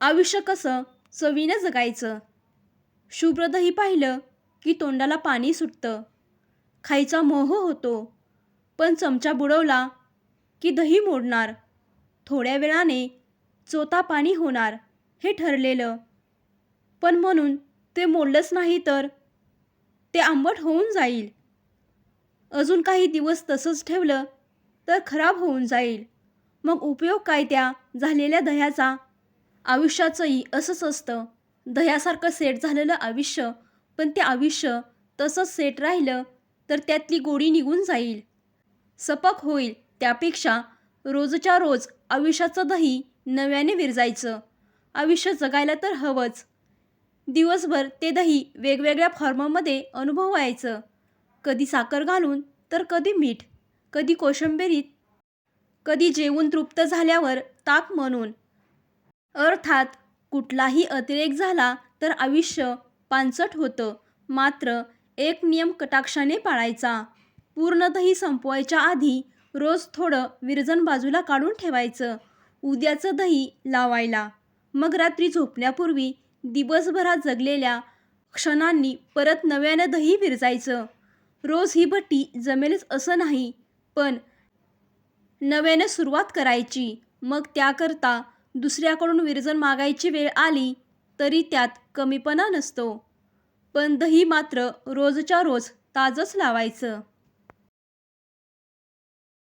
आयुष्य कसं? चवीनं जगायचं. शुभ्र दही पाहिलं की तोंडाला पाणी सुटतं. खायचा मोह होतो. पण चमचा बुडवला की दही मोडणार. थोड्या वेळाने चोता पाणी होणार हे ठरलेलं. पण म्हणून ते मोडलंच नाही तर ते आंबट होऊन जाईल. अजून काही दिवस तसंच ठेवलं तर खराब होऊन जाईल. मग उपयोग काय त्या झालेल्या दह्याचा? आयुष्याचंही असंच असतं. दह्यासारखं सेट झालेलं आयुष्य पण ते आयुष्य तसंच सेट राहिलं तर त्यातली गोडी निघून जाईल. सपक होईल त्यापेक्षा रोजच्या रोज आयुष्याचं दही नव्याने विरजायचं. आयुष्य जगायला तर हवंच. दिवसभर ते दही वेगवेगळ्या फॉर्ममध्ये अनुभवायचं कधी साखर घालून तर कधी मीठ कधी कोशिंबिरीत कधी जेवून तृप्त झाल्यावर ताक म्हणून. अर्थात कुठलाही अतिरेक झाला तर आयुष्य पानचट होतं. मात्र एक नियम कटाक्षाने पाळायचा. पूर्ण दही संपवायच्या आधी रोज थोडं विरजन बाजूला काढून ठेवायचं. उद्याचं दही लावायला. मग रात्री झोपण्यापूर्वी दिवसभरात जगलेल्या क्षणांनी परत नव्यानं दही विरजायचं. रोज ही भट्टी जमेलच असं नाही पण नव्यानं सुरुवात करायची. मग त्याकरता दुसऱ्याकडून विरजन मागायची वेळ आली तरी त्यात कमीपणा नसतो. पण दही मात्र रोजच्या रोज ताजंच लावायचं.